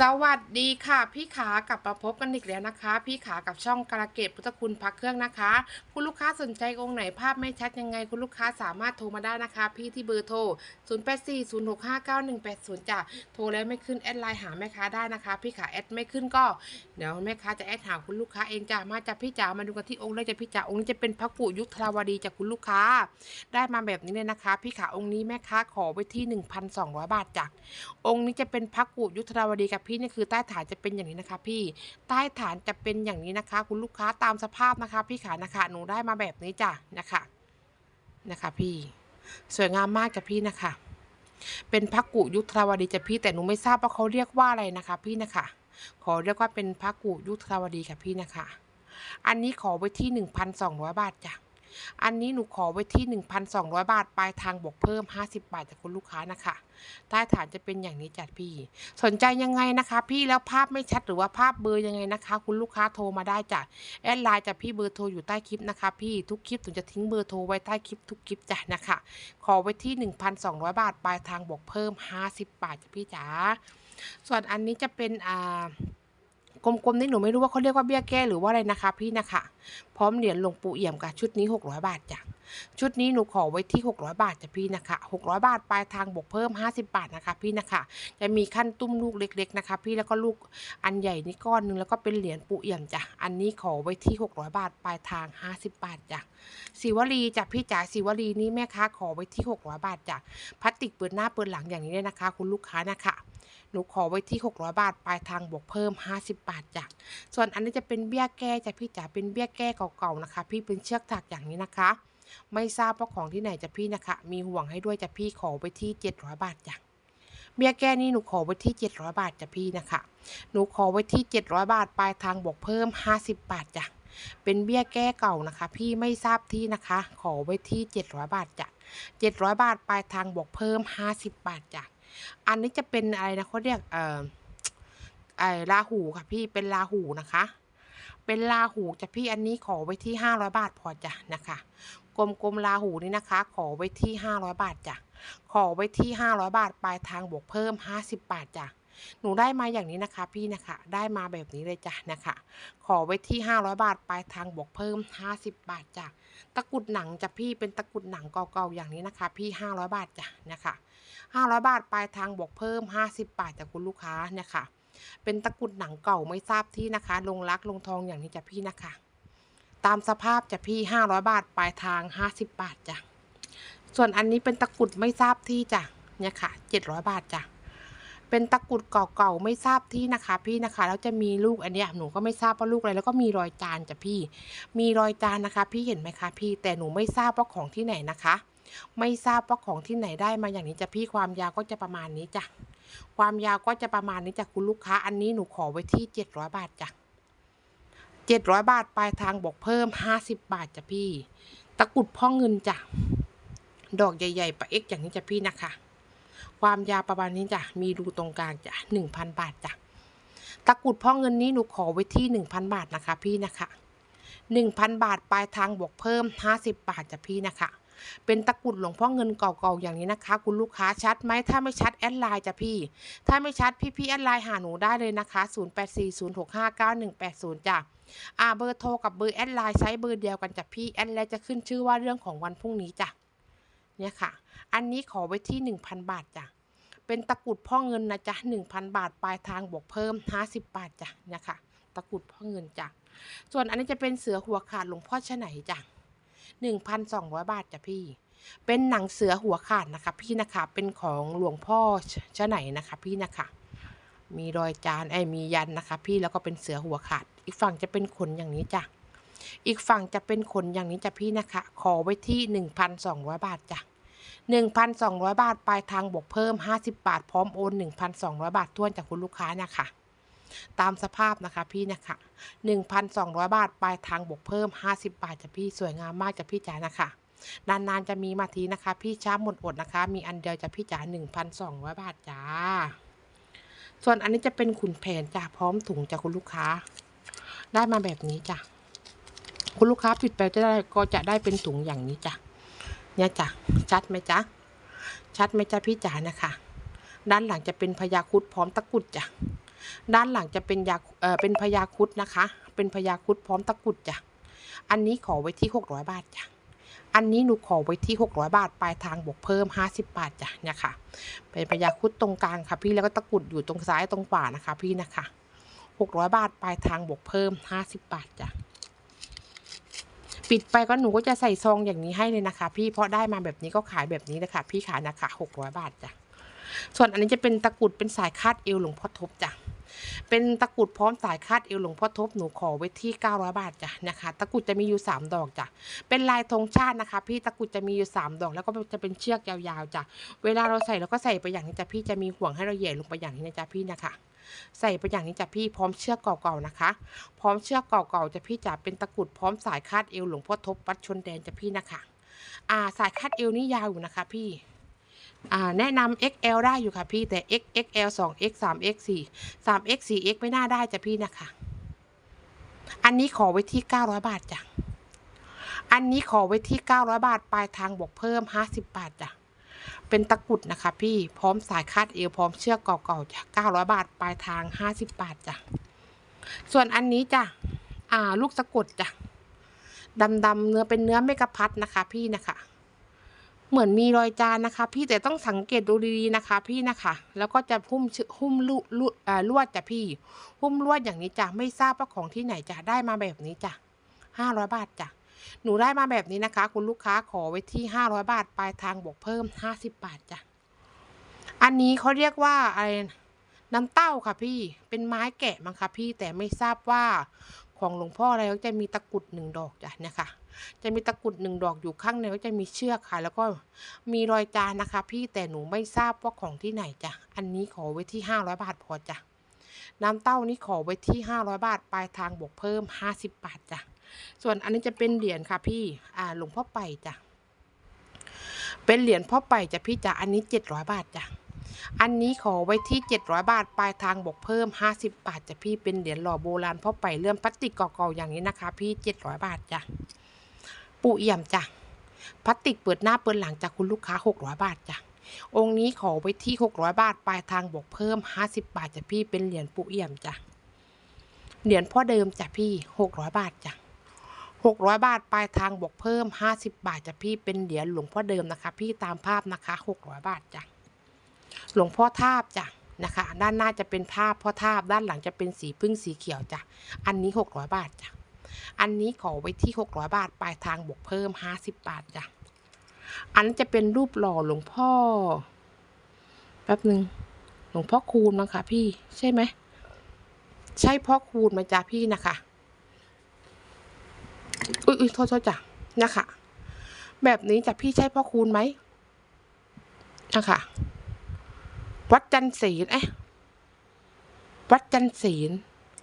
สวัสดีค่ะ พี่ขากลับมาพบกันอีกแล้วนะคะ พี่ขากับช่องกระเกตพุทธคุณพักเครื่องนะคะ คุณลูกค้าสนใจองค์ไหนภาพไม่ชัดยังไง คุณลูกค้าสามารถโทรมาได้นะคะ พี่ที่เบอร์โทร 0840659180จ้ะโทรแล้วไม่ขึ้นแอดไลน์หาแม่ค้าได้นะคะ พี่ขาแอดไม่ขึ้นก็เดี๋ยวแม่ค้าจะแอดหาคุณลูกค้าเองจ้ะมาจากพี่จ๋ามาดูกันที่องค์แรกจ้ะพี่จ๋าองค์นี้จะเป็นพระกุยุคทราวดีจากคุณลูกค้า ได้มาแบบนี้เลยนะคะ พี่ขาองค์นี้แม่ค้าขอไว้ที่ 1,200 บาทจ้ะองค์นี้จะเป็นพระกุยุทธราวดีกับพี่นี่คือใต้ฐานจะเป็นอย่างนี้นะคะ พี่ใต้ฐานจะเป็นอย่างนี้นะคะ คุณลูกค้าตามสภาพนะคะ พี่ขานะคะ หนูได้มาแบบนี้จ้ะนะคะนะคะ พี่ สวยงามมากจ้ะพี่นะคะ เป็นพระกุยุทธาวดีจ้ะพี่แต่หนูไม่ทราบว่าเขาเรียกว่าอะไรนะคะ พี่นะคะ ขอเรียกว่าเป็นพระกุยุทธาวดีค่ะพี่นะคะ อันนี้ขอไว้ที่1,200บาทจ้ะ อันนี้หนูขอไว้ที่ 1,200 บาท ปลายทางบวกเพิ่ม 50 บาทจากคุณลูกค้านะคะใต้ฐานจะเป็นอย่างนี้จัดพี่ สนใจยังไงนะคะ พี่แล้วภาพไม่ชัดหรือว่าภาพเบอร์ยังไงนะคะ คุณลูกค้าโทรมาได้จ้ะแอดไลน์จากพี่เบอร์โทรอยู่ใต้คลิปนะคะพี่ทุกคลิปถึงจะทิ้งเบอร์โทรไว้ใต้คลิปทุกคลิปจ้ะนะคะ ขอไว้ที่ 1,200 บาท ปลายทางบวกเพิ่ม 50 บาทจ้ะพี่จ๋าส่วนอันนี้จะเป็นอ่า ลมๆนี่หนูไม่รู้ว่าเขาเรียกว่าเบี้ยแก้หรือว่าอะไรนะคะ พี่นะคะ พร้อมเหรียญหลวงปู่เอี่ยมกับชุดนี้ 600 บาทจ้ะชุดนี้หนูขอไว้ที่ 600 บาทจ้ะพี่นะคะ 600 บาทปลายทางบวกเพิ่ม 50 บาทนะคะ พี่นะคะ จะมีขั้นตุ้มลูกเล็ก ๆนะคะ พี่แล้วก็ลูกอันใหญ่นี่ก้อนหนึงแล้วก็เป็นเหรียญปู่เอี่ยมจ้ะอันนี้ขอไว้ที่ 600 บาทปลายทาง 50 บาทจ้ะศิวลีจ้ะพี่จ๋าศิวลีนี่แม่ค้าขอไว้ที่ 600 บาทจ้ะพลาสติกเปิดหน้าเปิดหลังอย่างนี้เลยนะคะ คุณลูกค้านะคะ หนูขอไว้ที่ 600 บาทปลายทางบวกเพิ่ม 50 บาทจ้ะส่วนอันนี้จะเป็นเบี้ยแก้จ้ะพี่จ๋าเป็นเบี้ยแก้เก่าๆนะคะ พี่เป็นเชือกถักอย่างนี้นะคะ ไม่ทราบว่าของที่ไหนจะพี่นะคะ มีห่วงให้ด้วยจะพี่ขอไปที่ 700 บาทจ้ะเบี้ยแก้นี่หนูขอไว้ที่ 700 บาทจ้ะพี่นะคะ หนูขอไว้ที่ 700 บาทปลายทางบวกเพิ่ม 50 บาทจ้ะเป็นเบี้ยแก้เก่านะคะ พี่ไม่ทราบที่นะคะ ขอไว้ที่ 700 บาทจ้ะ700 บาทปลายทางบวกเพิ่ม 50 บาทจ้ะ อันนี้จะเป็นอะไรนะเขาเรียกเอ่อไอ้ลาหูค่ะพี่เป็นลาหูนะคะ เป็นลาหูจ้ะพี่อันนี้ขอไว้ที่500บาทพอจ้ะนะคะกลมๆลาหูนี่นะคะ ขอไว้ที่500บาทจ้ะขอไว้ที่500บาทปลายทางบวกเพิ่ม50บาทจ้ะหนูได้มาอย่างนี้นะคะพี่นะคะ ได้มาแบบนี้เลยจ้ะนะคะ ขอไว้ที่500บาทปลายทางบวกเพิ่ม50บาทจ้ะ ตะกุดหนังจะพี่เป็นตะกุดหนังเก่าๆอย่างนี้นะคะ พี่500 บาทจ้ะนะคะ500 บาทปลายทางบวกเพิ่ม 50 บาทจากคุณลูกค้าเนี่ยค่ะ เป็นตะกุดหนังเก่าไม่ทราบที่นะคะ ลงรักลงทองอย่างนี้จ้ะพี่นะคะ ตามสภาพจ้ะพี่ 500 บาทปลายทาง 50 บาทจ้ะส่วนอันนี้เป็นตะกุดไม่ทราบที่จ้ะเนี่ยค่ะ 700 บาทจ้ะ เป็นตะกุดเก่าๆไม่ทราบที่นะคะ พี่นะคะแล้วจะมีลูกอันเนี้ยหนูก็ไม่ทราบว่าลูกอะไรแล้วก็มีรอยจานจ้ะพี่ มีรอยจานนะคะ พี่เห็นไหมคะพี่แต่หนูไม่ทราบว่าของที่ไหนนะคะ ไม่ทราบว่าของที่ไหนได้มาอย่างนี้จ้ะพี่ความยาวก็จะประมาณนี้จ้ะความยาวก็จะประมาณนี้จ้ะคุณลูกค้า อันนี้หนูขอไว้ที่700บาทจ้ะ700บาทปลายทางบอกเพิ่ม50บบาทจ้ะพี่ ตะกุดพ่อเงินจ้ะดอกใหญ่ๆปะเอ็กอย่างนี้จ้ะพี่นะคะ ความยาวประมาณนี้จ้ะ มีรูตรงกลางจ้ะ1,000บาทจ้ะ ตะกรุดพ่อเงินนี้หนูขอไว้ที่1,000บาทนะคะ พี่นะคะ1,000บาทปลายทางบวกเพิ่ม50บาทจ้ะพี่นะคะ เป็นตะกรุดหลวงพ่อเงินเก่าๆอย่างนี้นะคะ คุณลูกค้าชัดไหมถ้าไม่ชัดแอดไลน์จ้ะพี่ ถ้าไม่ชัดพี่ๆแอดไลน์หาหนูได้เลยนะคะ0840659180จ้ะอ่าเบอร์โทรกับเบอร์แอดไลน์ใช้เบอร์เดียวกันจ้ะพี่แอดไลน์จะขึ้นชื่อว่าเรื่องของวันพรุ่งนี้จ้ะ เนี่ยค่ะ อันนี้ขอไว้ที่ 1,000 บาทจ้ะ เป็นตะกุดพ่อเงินนะจ๊ะ1,000 บาทปลายทางบวกเพิ่ม 50 บาทจ้ะเนี่ยค่ะ ตะกุดพ่อเงินจ้ะ ส่วนอันนี้จะเป็นเสือหัวขาดหลวงพ่อชไหนจ้ะ1,200 บาทจ้ะพี่ เป็นหนังเสือหัวขาดนะคะพี่นะคะ เป็นของหลวงพ่อชไหนนะคะพี่นะคะ มีรอยจานไอ้มียันนะคะ พี่แล้วก็เป็นเสือหัวขาด อีกฝั่งจะเป็นขนอย่างนี้จ้ะ อีกฝั่งจะเป็นขนอย่างนี้จ้ะพี่นะคะ ขอไว้ที่ 1,200 บาทจ้ะ1,200 บาทปลายทางบวกเพิ่ม 50 บาท พร้อมโอน 1,200 บาททวนจากคุณลูกค้านะคะ ตามสภาพนะคะพี่นะคะ 1,200 บาทปลายทางบวกเพิ่ม 50 บาทจ้ะพี่สวยงามมากจ้ะพี่จ๋านะคะนานๆจะมีมาทีนะคะ พี่ช้าหมดอดนะคะ มีอันเดียวจะพี่จ๋า1,200 บาทจ้า ส่วนอันนี้จะเป็นขุนแผนจ้ะพร้อมถุงจากคุณลูกค้า ได้มาแบบนี้จ้ะ คุณลูกค้าปิดไปจะได้ก็จะได้เป็นถุงอย่างนี้จ้ะเนี่ยจ้ะชัดไหมจ๊ะชัดไหมจ๊ะพี่จ๋านะคะ ด้านหลังจะเป็นพญาคุดพร้อมตะกุดจ้ะด้านหลังจะเป็นยาเอ่อเป็นพญาคุดนะคะ เป็นพญาคุดพร้อมตะกุดจ้ะอันนี้ขอไว้ที่600บาทจ้ะอันนี้หนูขอไว้ที่ 600 บาท ปลายทางบวกเพิ่ม 50 บาทจ้ะเนี่ยค่ะ เป็นพญาคุดตรงกลางค่ะ พี่แล้วก็ตะกุดอยู่ตรงซ้ายตรงขวานะคะ พี่นะคะ 600 บาท ปลายทางบวกเพิ่ม 50 บาทจ้ะ ปิดไปก็หนูก็จะใส่ซองอย่างนี้ให้เลยนะคะ พี่เพราะได้มาแบบนี้ก็ขายแบบนี้เลยค่ะ พี่ขายนะคะหกร้อยบาทจ้ะส่วนอันนี้จะเป็นตะกรุดเป็นสายคาดเอวหลวงพ่อทบจ้ะ เป็นตะกรุดพร้อมสายคาดเอวหลวงพ่อทบหนูขอไว้ที่ 900 บาทจ้ะนะคะ ตะกรุดจะมีอยู่ 3 ดอกจ้ะ เป็นลายธงชาตินะคะ พี่ตะกรุดจะมีอยู่ 3 ดอก แล้วก็จะเป็นเชือกยาวๆจ้ะ เวลาเราใส่เราก็ใส่ไปอย่างนี้จ้ะพี่จะมีห่วงให้เราแหย่ลงไปอย่างนี้นะจ๊ะพี่นะคะใส่ไปอย่างนี้จ้ะพี่พร้อมเชือกเก่าๆนะคะ พร้อมเชือกเก่าๆจะพี่จ๋าเป็นตะกรุดพร้อมสายคาดเอวหลวงพ่อทบวัดชนแดนจ้ะพี่นะคะ อ่าสายคาดเอวนี่ยาวอยู่นะคะ พี่ แนะนำ XL ได้อยู่ค่ะพี่แต่ XXL 2X 3X 4 3X 4X ไม่น่าได้จ้ะพี่นะคะ อันนี้ขอไว้ที่ 900 บาทจ้ะ อันนี้ขอไว้ที่ 900 บาท ปลายทางบวกเพิ่ม 50 บาทจ้ะ เป็นตะกรุดนะคะพี่ พร้อมสายคาดเอวพร้อมเชือกเก่าๆจ้ะ 900 บาท ปลายทาง 50 บาทจ้ะ ส่วนอันนี้จ้ะ อ่า ลูกสะกดจ้ะ ดำๆเนื้อเป็นเนื้อเมกะพัดนะคะพี่นะคะ เหมือนมีรอยจานนะคะ พี่แต่ต้องสังเกตดูดีๆนะคะ พี่นะคะ แล้วก็จะหุ้มชหุ้มลุลุอ่าลวดจ้ะพี่ หุ้มลวดอย่างนี้จ้ะไม่ทราบว่าของที่ไหนจะได้มาแบบนี้จ้ะห้าร้อยบาทจ้ะหนูได้มาแบบนี้นะคะ คุณลูกค้าขอไว้ที่ห้าร้อยบาทปลายทางบวกเพิ่มห้าสิบบาทจ้ะอันนี้เขาเรียกว่าอะไรน้ำเต้าค่ะพี่เป็นไม้แกะมั้งคะพี่แต่ไม่ทราบว่าของหลวงพ่ออะไรก็จะมีตะกุดหนึ่งดอกจ้ะเนะคะ จะมีตะกุดหนึ่งดอกอยู่ข้างในก็จะมีเชือกค่ะ แล้วก็มีรอยจานนะคะ พี่แต่หนูไม่ทราบว่าของที่ไหนจ้ะอันนี้ขอไว้ที่ห้าร้อยบาทพอจ้ะน้ำเต้านี้ขอไว้ที่ห้าร้อยบาท ปลายทางบวกเพิ่มห้าสิบบาทจ้ะส่วนอันนี้จะเป็นเหรียญค่ะพี่อ่าหลวงพ่อไปจ้ะเป็นเหรียญพ่อไปจ้ะพี่จ้ะอันนี้เจ็ดร้อยบาทจ้ะอันนี้ขอไว้ที่เจ็ดร้อยบาท ปลายทางบวกเพิ่มห้าสิบบาทจ้ะพี่เป็นเหรียญหล่อโบราณพ่อไปเลื่อมพลาสติกเก่าๆอย่างนี้นะคะ พี่เจ็ดร้อยบาทจ้ะ ปูเอี่ยมจ้ะพลาสติกเปิดหน้าเปิดหลังจากคุณลูกค้า 600 บาทจ้ะองค์นี้ขอไว้ที่ 600 บาท ปลายทางบวกเพิ่ม 50 บาทจ้ะพี่เป็นเหรียญปูเอี่ยมจ้ะเหรียญพ่อเดิมจ้ะพี่ 600 บาทจ้ะ600 บาท ปลายทางบวกเพิ่ม 50 บาทจ้ะพี่เป็นเหรียญหลวงพ่อเดิมนะคะ พี่ตามภาพนะคะ 600 บาทจ้ะหลวงพ่อทาบจ้ะนะคะ ด้านหน้าจะเป็นภาพพ่อทาบด้านหลังจะเป็นสีพึ่งสีเขียวจ้ะอันนี้ 600 บาทจ้ะ อันนี้ขอไว้ที่ 600 บาท ปลายทางบวกเพิ่ม 50 บาทจ้ะ อันนนจะเป็นรูปหล่อหลวงพ่อ แป๊บหนึ่งหลวงพ่อคูณมั้งคะพี่ใช่ไหม ใช่พ่อคูณไหมจ๊ะพี่นะคะ อุ้ยอุ้ยโทษโทษจ้ะนะคะ แบบนี้จ้ะพี่ใช่พ่อคูณไหมนะคะวัดจันทร์ศีลเอ๊ะวัดจันทร์ศีล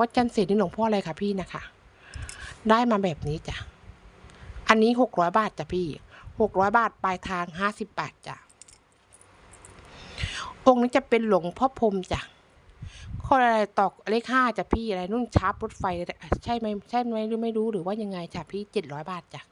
วัดจันทร์ศีลนี่หลวงพ่ออะไรคะพี่นะคะ ได้มาแบบนี้จ้ะ อันนี้หกร้อยบาทจ้ะพี่หกร้อยบาทปลายทางห้าสิบบาทจ้ะ องค์นี้จะเป็นหลวงพ่อพรมจ้ะข้ออะไรตอกเลขห้าจ้ะพี่อะไรนุ่นชาร์ปรถไฟ ใช่ไหมใช่ไหมหรือไม่รู้หรือว่ายังไงจ้ะพี่เจ็ดร้อยบาทจ้ะ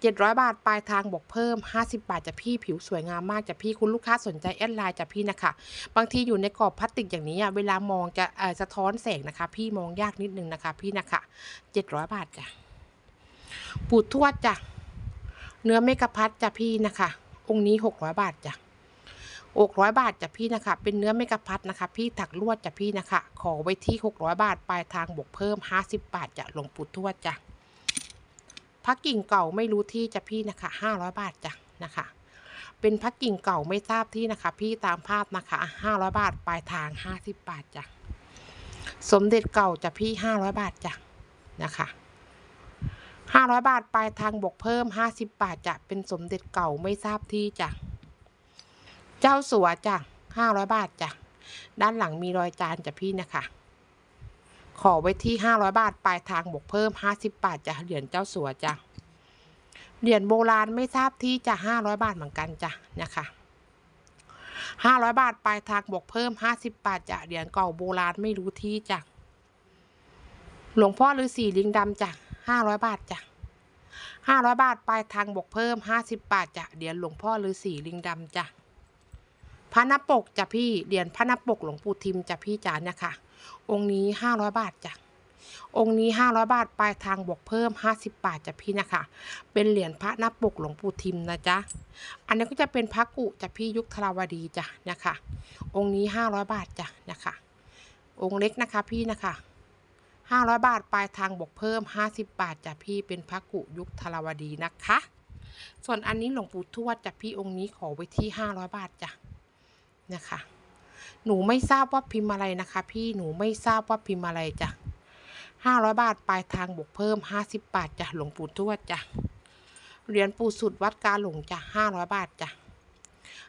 เจ็ดร้อยบาทปลายทางบอกเพิ่มห้าสิบาทจะพี่ผิวสวยงามมากจะพี่คุณลูกค้าสนใจแอดไลน์จะพี่นะคะ บางทีอยู่ในกรอบพลาสติกอย่างนี้เวลามองจะสะท้อนแสงนะคะ พี่มองยากนิดนึงนะคะ พี่นะคะเจ็ดร้อยบาทจ้ะปูดทวดจ้ะเนื้อเมกะพัดจ้ะพี่นะคะ องค์นี้หกร้อยบาทจ้ะอกร้อยบาทจ้ะพี่นะคะ เป็นเนื้อเมกะพัดนะคะ พี่ถักลวดจ้ะพี่นะคะ ขอไว้ที่หกร้อยบาท ปลายทางบวกเพิ่มห้าสิบบาทจ้ะหลวงปู่ทวดจ้ะ พักกิ่งเก่าไม่รู้ที่จะพี่นะคะห้าร้อยบาทจ้ะนะคะ เป็นพักกิ่งเก่าไม่ทราบที่นะคะ พี่ตามภาพนะคะห้าร้อยบาทปลายทางห้าสิบบาทจ้ะสมเด็จเก่าจะพี่ห้าร้อยบาทจ้ะนะคะห้าร้อยบาทปลายทางบวกเพิ่มห้าสิบบาทจะเป็นสมเด็จเก่าไม่ทราบที่จ้ะเจ้าสัวจ้ะห้าร้อยบาทจ้ะด้านหลังมีรอยจานจ้ะพี่นะคะ ขอไว้ที่ห้าร้อยบาท ปลายทางบวกเพิ่มห้าสิบบาทจ้ะเหรียญเจ้าสัวจ้ะเหรียญโบราณไม่ทราบที่จะห้าร้อยบาทเหมือนกันจ้ะนะคะห้าร้อยบาท ปลายทางบวกเพิ่มห้าสิบบาทจ้ะเหรียญเก่าโบราณไม่รู้ที่จ้ะหลวงพ่อฤาษีลิงดำจ้ะห้าร้อยบาทจ้ะห้าร้อยบาท ปลายทางบวกเพิ่มห้าสิบบาทจ้ะเหรียญหลวงพ่อฤาษีลิงดำจ้ะพระนปกจ้ะพี่เหรียญพระนปกหลวงปู่ทิมจ้ะพี่จ๋าเนี่ยค่ะ องค์นี้ห้าร้อยบาทจ้ะองค์นี้ห้าร้อยบาทปลายทางบวกเพิ่มห้าสิบบาทจ้ะพี่นะคะ เป็นเหรียญพระหน้าปกหลวงปู่ทิมนะจ๊ะ อันนี้ก็จะเป็นพระกุจ้ะพี่ยุคธราวดีจ้ะนะคะ องค์นี้ห้าร้อยบาทจ้ะนะคะ องค์เล็กนะคะพี่นะคะห้าร้อยบาทปลายทางบวกเพิ่มห้าสิบบาทจ้ะพี่เป็นพระกุยุคธราวดีนะคะ ส่วนอันนี้หลวงปู่ทวดจ้ะพี่องค์นี้ขอไว้ที่ห้าร้อยบาทจ้ะนะคะ หนูไม่ทราบว่าพิมพ์อะไรนะคะ พี่หนูไม่ทราบว่าพิมพ์อะไรจ้ะห้าร้อยบาทปลายทางบวกเพิ่มห้าสิบบาทจ้ะหลวงปู่ทวดจ้ะเหรียญปู่สุดวัดกาหลงจ้ะห้าร้อยบาทจ้ะ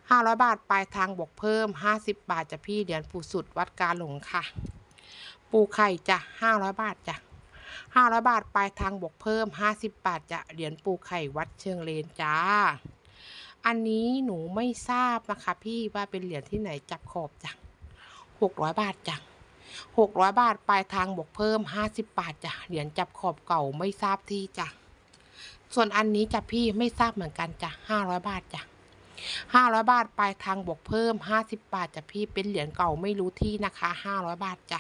ห้าร้อยบาทปลายทางบวกเพิ่มห้าสิบบาทจ้ะพี่เหรียญปู่สุดวัดกาหลงค่ะ ปูไข่จ้ะห้าร้อยบาทจ้ะห้าร้อยบาทปลายทางบวกเพิ่มห้าสิบบาทจ้ะเหรียญปูไข่วัดเชิงเลนจ้า อันนี้หนูไม่ทราบนะคะพี่ว่าเป็นเหรียญที่ไหนจับขอบจ้ะหกร้อยบาทจ้ะหกร้อยบาทปลายทางบวกเพิ่มห้าสิบบาทจ้ะเหรียญจับขอบเก่าไม่ทราบที่จ้ะส่วนอันนี้จ้ะพี่ไม่ทราบเหมือนกันจ้ะห้าร้อยบาทจ้ะห้าร้อยบาทปลายทางบวกเพิ่มห้าสิบบาทจ้ะพี่เป็นเหรียญเก่าไม่รู้ที่นะคะห้าร้อยบาทจ้ะ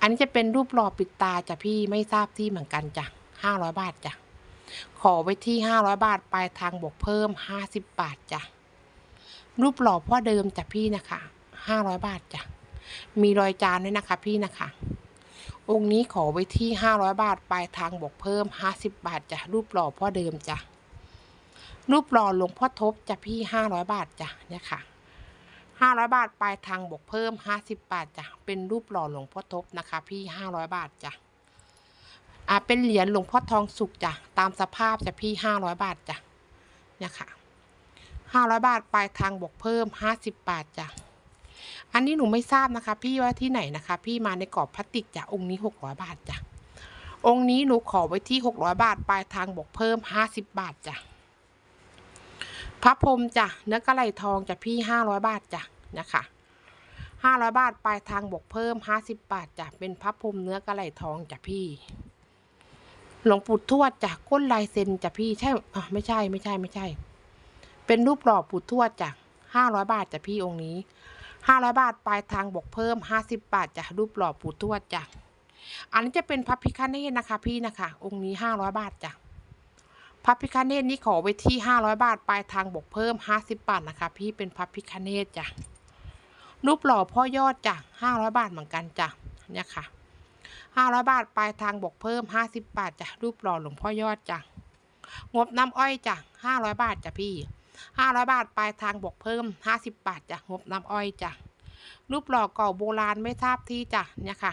อันนี้จะเป็นรูปหล่อปิดตาจ้ะพี่ไม่ทราบที่เหมือนกันจ้ะห้าร้อยบาทจ้ะ ขอไว้ที่ห้าร้อยบาท ปลายทางบวกเพิ่มห้าสิบบาทจ้ะ รูปหล่อพ่อเดิมจ้ะพี่นะคะห้าร้อยบาทจ้ะ มีรอยจานด้วยนะคะพี่นะคะ องค์นี้ขอไว้ที่ห้าร้อยบาท ปลายทางบวกเพิ่มห้าสิบบาทจ้ะ รูปหล่อพ่อเดิมจ้ะ รูปหล่อหลวงพ่อทบจ้ะพี่ห้าร้อยบาทจ้ะ เนี่ยค่ะห้าร้อยบาท ปลายทางบวกเพิ่มห้าสิบบาทจ้ะ เป็นรูปหล่อหลวงพ่อทบนะคะ พี่ห้าร้อยบาทจ้ะ อ่าเป็นเหรียญหลวงพ่อทองสุกจ้ะตามสภาพจะพี่ห้าร้อยบาทจ้ะเนี่ยค่ะห้าร้อยบาทปลายทางบวกเพิ่มห้าสิบบาทจ้ะอันนี้หนูไม่ทราบนะคะ พี่ว่าที่ไหนนะคะ พี่มาในกรอบพลาสติกจ้ะองค์นี้หกร้อยบาทจ้ะองค์นี้หนูขอไว้ที่หกร้อยบาทปลายทางบวกเพิ่มห้าสิบบาทจ้ะพระพรหมจ้ะเนื้อกระไหลทองจ้ะพี่ห้าร้อยบาทจ้ะนะคะห้าร้อยบาทปลายทางบวกเพิ่มห้าสิบบาทจ้ะเป็นพระพรหมเนื้อกระไหลทองจ้ะพี่ หลวงปู่ทวดจากก้นลายเซ็นจ้ะพี่ใช่อะไม่ใช่ไม่ใช่ไม่ใช่ เป็นรูปหล่อปู่ทวดจากห้าร้อยบาทจ้ะพี่องค์นี้ห้าร้อยบาทปลายทางบวกเพิ่มห้าสิบบาทจ้ะรูปหล่อปู่ทวดจ้ะอันนี้จะเป็นพระพิฆเนศนะคะ พี่นะคะ องค์นี้ห้าร้อยบาทจ้ะพระพิฆเนศนี้ขอไว้ที่ห้าร้อยบาทปลายทางบวกเพิ่มห้าสิบบาทนะคะ พี่เป็นพระพิฆเนศจ้ะรูปหล่อพ่อยอดจ้ะห้าร้อยบาทเหมือนกันจ้ะเนี่ยค่ะ ห้าร้อยบาท ปลายทางบวกเพิ่มห้าสิบบาทจ้ะ รูปหล่อหลวงพ่อยอดจ้ะ งบน้ำอ้อยจ้ะห้าร้อยบาทจ้ะพี่ห้าร้อยบาท ปลายทางบวกเพิ่มห้าสิบบาทจ้ะ งบน้ำอ้อยจ้ะ รูปหล่อเก่าโบราณไม่ทราบที่จ้ะ เนี่ยค่ะ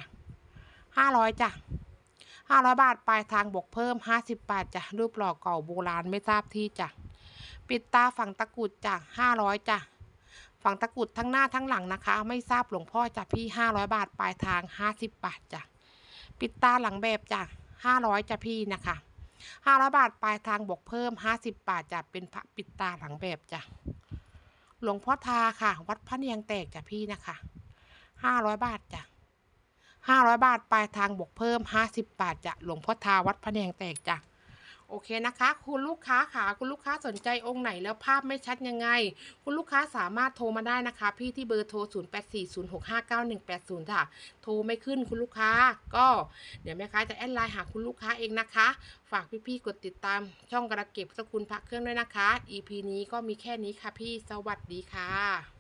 ห้าร้อยจ้ะห้าร้อยบาท ปลายทางบวกเพิ่มห้าสิบบาทจ้ะ รูปหล่อเก่าโบราณไม่ทราบที่จ้ะ ปิดตาฝั่งตะกุดจ้ะห้าร้อยจ้ะ ฝั่งตะกุดทั้งหน้าทั้งหลังนะคะ ไม่ทราบหลวงพ่อจ้ะพี่ห้าร้อยบาท ปลายทางห้าสิบบาทจ้ะ ปิดตาหลังแบบจ้ะห้าร้อยจ้ะพี่นะคะห้าร้อยบาทปลายทางบวกเพิ่มห้าสิบบาทจ้ะเป็นพระปิดตาหลังแบบจ้ะหลวงพ่อทาค่ะ วัดพระเนียงแตกจ้ะพี่นะคะห้าร้อยบาทจ้ะห้าร้อยบาทปลายทางบวกเพิ่มห้าสิบบาทจ้ะหลวงพ่อทาวัดพระเนียงแตกจ้ะ โอเคนะคะ คุณลูกค้าค่ะคุณลูกค้าสนใจองค์ไหนแล้วภาพไม่ชัดยังไง คุณลูกค้าสามารถโทรมาได้นะคะ พี่ที่เบอร์โทร 0840659180 ค่ะ โทรไม่ขึ้นคุณลูกค้า ก็เดี๋ยวแม่ค้าจะแอดไลน์หาคุณลูกค้าเองนะคะ ฝากพี่ๆกดติดตามช่องกระเก็บสกุลพระเครื่องด้วยนะคะ EP นี้ก็มีแค่นี้ค่ะพี่สวัสดีค่ะ